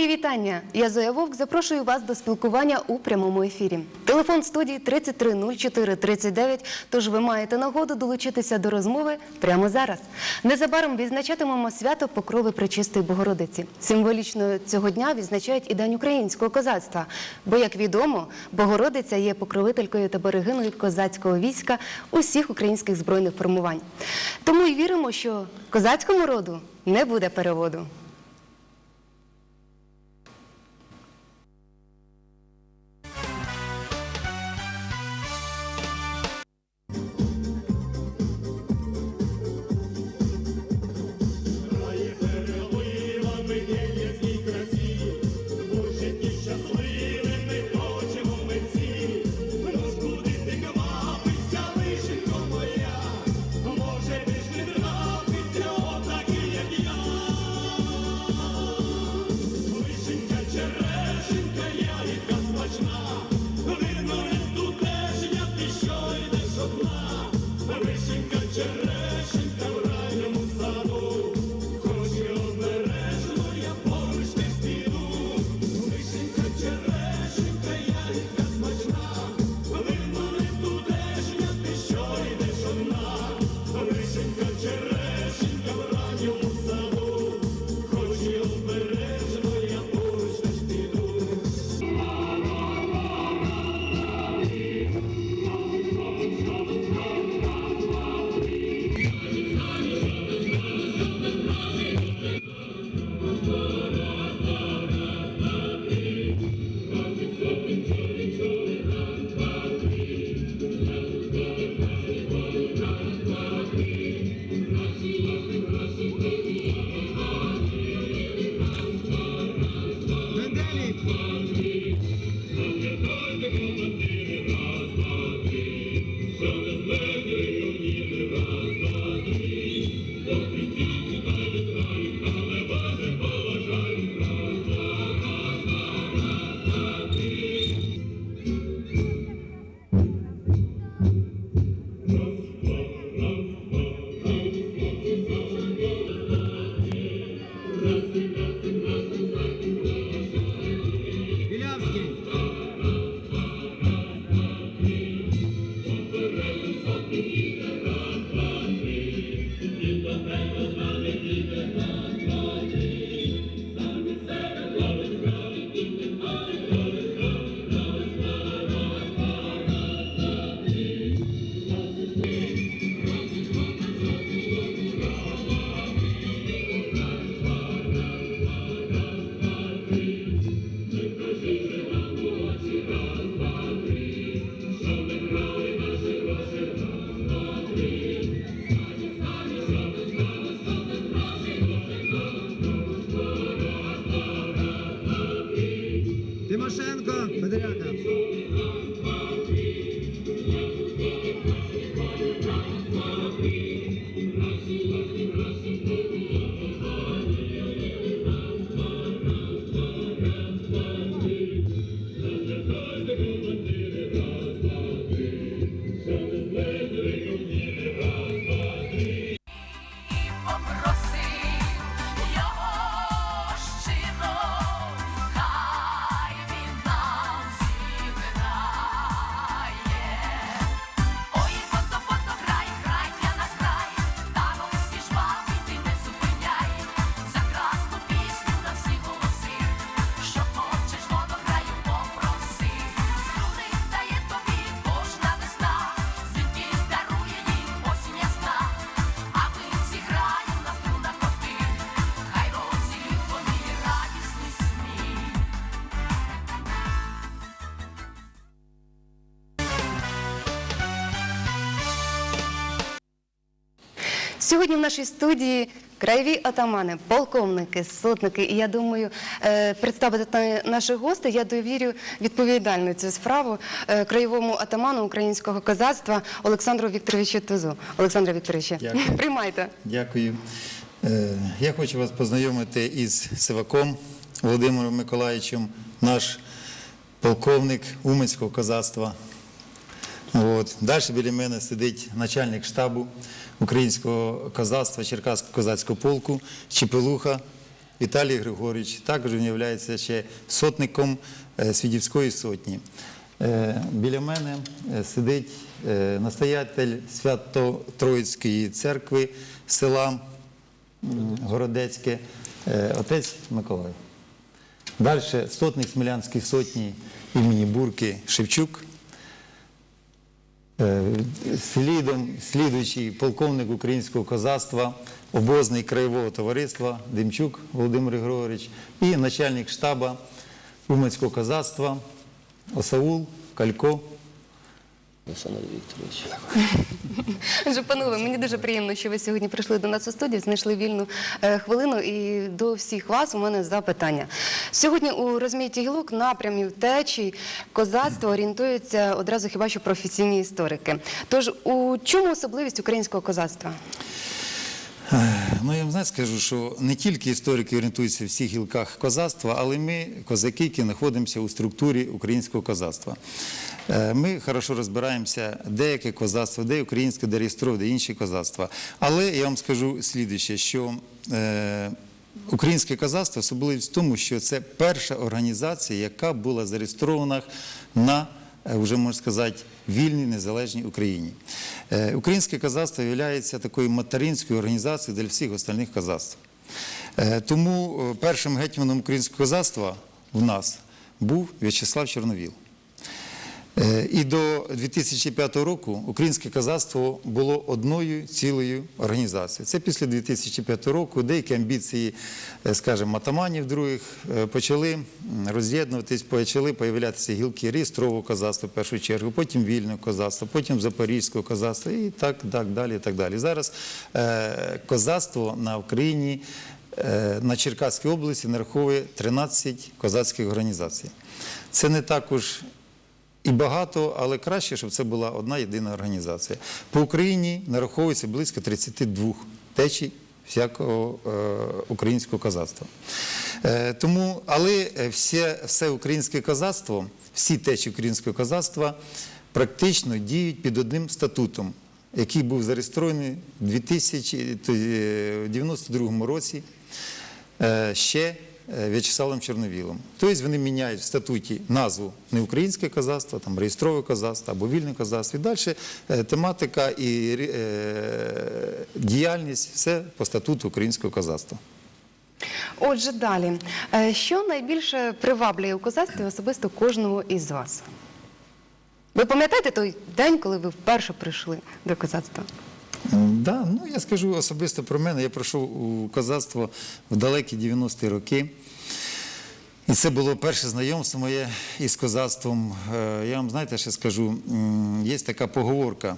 Мої вітання. Я Зоя Вовк. Запрошую вас до спілкування у прямому ефірі. Телефон студії 33 04 39, Тож ви маєте нагоду долучитися до розмови прямо зараз. Незабаром відзначатимемо свято Покрови Пречистої Богородиці. Символічно цього дня відзначають і День українського козацтва. Бо, як відомо, Богородиця є покровителькою та берегиною козацького війська усіх українських збройних формувань. Тому й віримо, що козацькому роду не буде переводу. Сьогодні в нашій студії краєві атамани, полковники, сотники. І я думаю, е, представити наших гостей я довірю відповідальну цю справу е, краєвому атаману українського козацтва Олександру Вікторовичу Тузу. Олександре Вікторовичу, Дякую. приймайте. Дякую. Е, Я хочу вас познайомити із Сиваком Володимиром Миколаївичем, наш полковник Уманського козацтва. От. Далі біля мене сидить начальник штабу українського козацтва Черкаського козацького полку Чепелуха Віталій Григорович, також він є ще сотником е, Свідівської сотні. Е, Біля мене е, сидить настоятель Свято-Троїцької церкви села Городецьке, отець Миколай. Далі сотник Смілянської сотні імені Бурки Шевчук. Е, Слідом, слідуючий полковник українського козацтва, обозний краєвого товариства Демчук Володимир Григорович і начальник штаба Уманського козацтва Осаул Калько. Олександр Вікторович. Отже, панове, мені дуже приємно, що ви сьогодні прийшли до нас у студію, знайшли вільну е, хвилину. І до всіх вас у мене запитання. Сьогодні у розміті гілок напрямів течій козацтва орієнтуються одразу хіба що професійні історики. Тож у чому особливість українського козацтва? Ну, я вам знаєте, скажу, що не тільки історики орієнтуються в всіх гілках козацтва, але ми, козаки, які знаходимося у структурі українського козацтва. Е, Ми хорошо розбираємося, де яке козацтво, де українське, де реєстроване, де інші козацтва. Але я вам скажу слідуюче, що е, українське козацтво особливість в тому, що це перша організація, яка була зареєстрована на вже можна сказати, вільній незалежній Україні. Е, Українське казацтво є такою материнською організацією для всіх остальних козацтв. Е, Тому е, першим гетьманом українського козацтва в нас був В'ячеслав Чорновіл. Е, І до 2005 року українське козацтво було одною цілою організацією. Це після 2005 року деякі амбіції, е, скажімо, атаманів других е, почали роз'єднуватись, почали появлятися гілки реєстрового козацтва в першу чергу, потім вільного козацтва, потім запорізького козацтва і так, так далі. І так далі. Зараз козацтво на Україні на Черкаській області нараховує 13 козацьких організацій. Це не також і багато, але краще, щоб це була одна єдина організація. По Україні нараховується близько 32 течій всякого е, українського козацтва. Е, тому, але е, все, українське козацтво, всі течії українського козацтва практично діють під одним статутом, який був зареєстрований у 2092 році ще В'ячеславом Чорновілом. Тобто вони міняють в статуті назву не українське козацтво, там реєстрове козацтво або вільне козацтво. І далі е, тематика і е, діяльність все по статуту українського козацтва. Отже, далі. Е, Що найбільше приваблює у козацтві особисто кожного із вас? Ви пам'ятаєте той день, коли ви вперше прийшли до козацтва? Да, ну я скажу особисто про мене. Я пройшов у козацтво в далекі 90-ті роки. І це було перше знайомство моє із козацтвом. Е, Я вам знаєте, ще скажу, є така поговорка,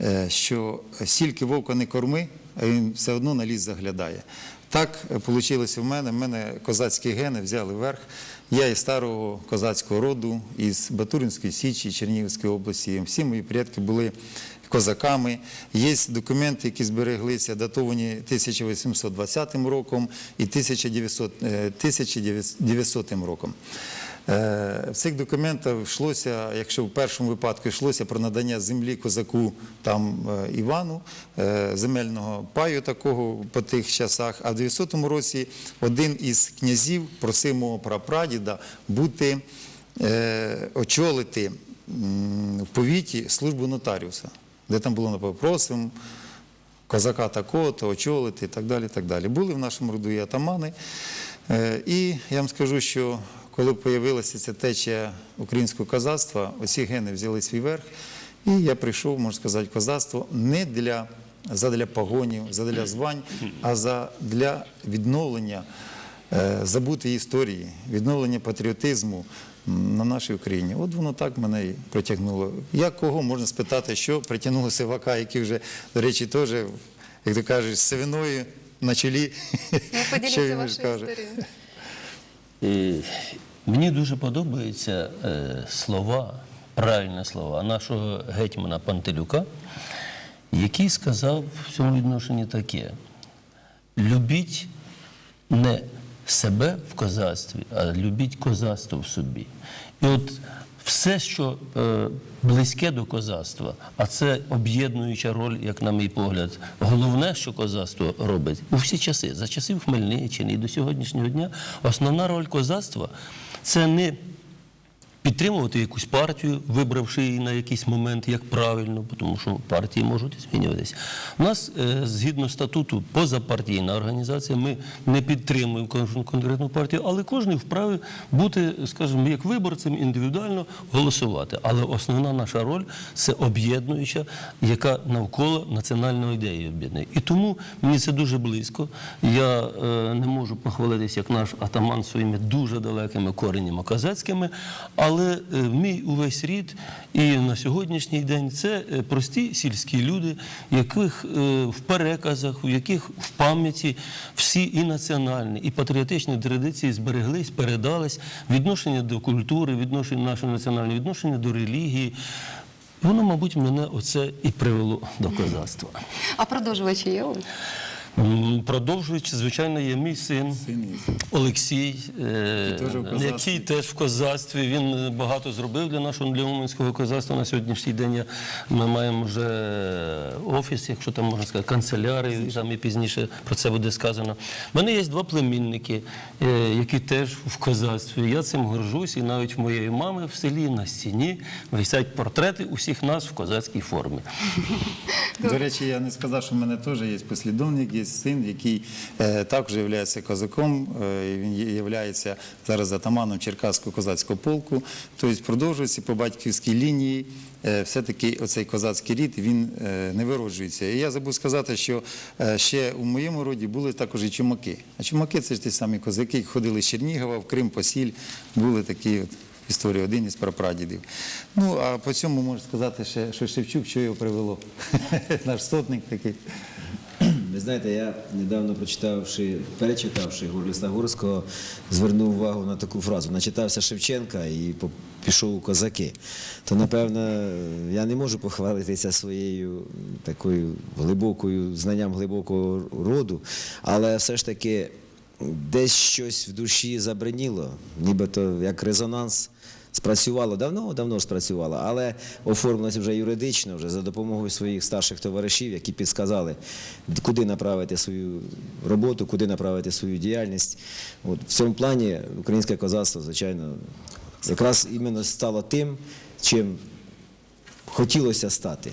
е, що стільки вовка не корми, а він все одно на ліс заглядає. Так вийшло в мене. В мене козацькі гени взяли верх. Я із старого козацького роду, із Батуринської Січі, Чернігівської області. Всі мої предки були козаками. Є документи, які збереглися, датовані 1820 роком і 1900, е, 1900 роком. Е, В цих документах йшлося, якщо в першому випадку йшлося про надання землі козаку там е, Івану, земельного паю такого по тих часах, а в 900 році один із князів просив мого прапрадіда бути, очолити в повіті службу нотаріуса, де там було написано просимо козака такого-то, очолити і так далі. і так далі. Були в нашому роду і атамани. Е, І я вам скажу, що коли з'явилася ця течія українського козацтва, оці гени взяли свій верх, і я прийшов, можна сказати, в козацтво не для, задля погонів, задля звань, а за, для відновлення е, забутої історії, відновлення патріотизму на нашій Україні. От воно так мене і притягнуло. Як кого можна спитати, що притягнуло Сивака, який вже, до речі, теж, як ти кажеш, з сивиною на чолі. Ну, Що поділіться він вашою скаже? мені дуже подобаються е, слова, правильні слова нашого гетьмана Пантелюка, який сказав в цьому відношенні таке: любіть не себе в козацтві, а любіть козацтво в собі. І от все, що е, близьке до козацтва, а це об'єднуюча роль, як на мій погляд. Головне, що козацтво робить у всі часи, за часів Хмельниччини і до сьогоднішнього дня, основна роль козацтва це не підтримувати якусь партію, вибравши її на якийсь момент як правильно, тому що партії можуть змінюватися. У нас е, згідно статуту позапартійна організація, ми не підтримуємо кожну конкретну партію, але кожен вправі бути, скажімо, як виборцем індивідуально голосувати. Але основна наша роль це об'єднуюча, яка навколо національної ідеї об'єднує. І тому мені це дуже близько. Я е, не можу похвалитися, як наш атаман своїми дуже далекими коренями козацькими, але е, мій увесь рід і на сьогоднішній день це е, прості сільські люди, яких е, в переказах, у яких в пам'яті всі і національні, і патріотичні традиції збереглись, передались, відношення до культури, відношення нашої національної, відношення до релігії. Воно, мабуть, мене оце і привело до козацтва. А продовжувачі є Продовжуючи, звичайно, є мій син Син. Олексій, е, який теж в козацтві. Він багато зробив для нашого для уманського козацтва. На сьогоднішній день я- ми маємо вже офіс, якщо там можна сказати, канцелярію, і там і пізніше про це буде сказано. У мене є два племінники, е, які теж в козацтві. Я цим горжусь, і навіть в моєї мами в селі на стіні висять портрети усіх нас в козацькій формі. До речі, я не сказав, що в мене теж є послідовник, є син, який е, також є козаком. Е, він є зараз атаманом Черкаського козацького полку. Тобто продовжується по батьківській лінії. е, Все-таки оцей козацький рід він не вироджується. І я забув сказати, що ще у моєму роді були також і чумаки. А чумаки це ж ті самі козаки, які ходили з Чернігова в Крим, Посіль, були такі от. Історія один із прапрадідів. Ну, а по цьому можу сказати, ще, що Шевчук, що його привело. Наш сотник такий. Ви знаєте, я недавно прочитавши, перечитавши Горліста Гурського, звернув увагу на таку фразу. Начитався Шевченка і пішов у козаки. То, напевно, я не можу похвалитися своєю такою глибокою знанням глибокого роду, але все ж таки десь щось в душі забриніло, нібито як резонанс. Спрацювало давно, давно спрацювало, але оформилося вже юридично, вже за допомогою своїх старших товаришів, які підсказали, куди направити свою роботу, куди направити свою діяльність. От в цьому плані українське козацтво, звичайно, якраз іменно стало тим, чим хотілося стати.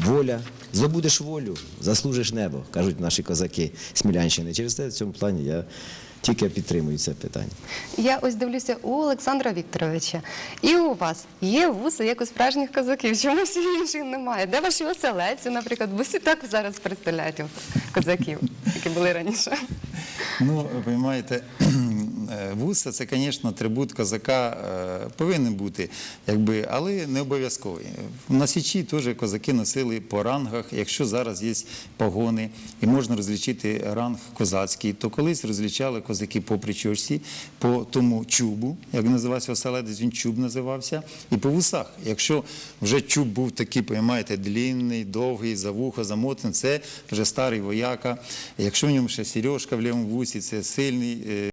Воля. Здобудеш волю, заслужиш небо, кажуть наші козаки Смілянщини. Через те в цьому плані я тільки підтримую це питання. Я ось дивлюся у Олександра Вікторовича. І у вас є вуси, як у справжніх козаків. Чому всіх інших немає? Де ваші оселедці, наприклад? Бо всі так зараз представляють козаків, які були раніше. Ну, ви розумієте, вуса це, звісно, атрибут козака е, повинен бути, якби, але не обов'язковий. На Січі теж козаки носили по рангах. Якщо зараз є погони і можна розлічити ранг козацький, то колись розлічали козаки по причочці, по тому чубу, як називався оселедець, він чуб називався, і по вусах. Якщо вже чуб був такий, розумієте, длінний, довгий, за вухо, замотаний, це вже старий вояка. Якщо в ньому ще сережка в лівому вусі, це сильний.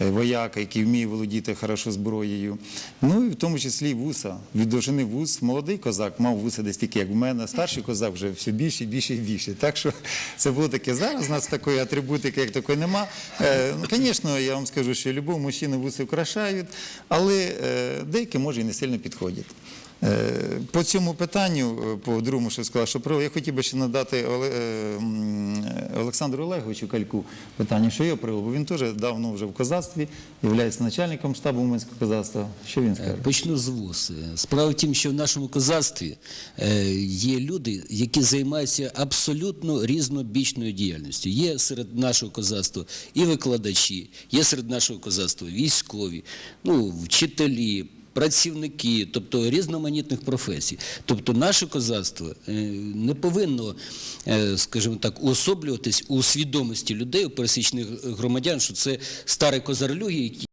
Е, Вояка, який вміє володіти хорошо зброєю. Ну і в тому числі вуса. Від довжини вус. Молодий козак мав вуса десь тільки, як в мене. Старший козак вже все більше, більше і більше. Так що це було таке. Зараз у нас такої атрибутики, як такої нема. Е, ну, звісно, я вам скажу, що любов мужчини вуси вкрашають, але е, деякі може і не сильно підходять. Е, По цьому питанню, е, по другому, що сказав, що про я хотів би ще надати е, Олександру Олеговичу Кальку питання, що його привело, бо він теж давно вже в козацтві, є начальником штабу Уманського козацтва. Що він скаже? Почну з ВУЗ. Справа в тім, що в нашому козацтві є люди, які займаються абсолютно різнобічною діяльністю. Є серед нашого козацтва і викладачі, є серед нашого козацтва військові, ну, вчителі. Працівники, тобто різноманітних професій. Тобто наше козацтво е, не повинно, е, скажімо так, уособлюватись у свідомості людей, у пересічних громадян, що це старі козарлюги, які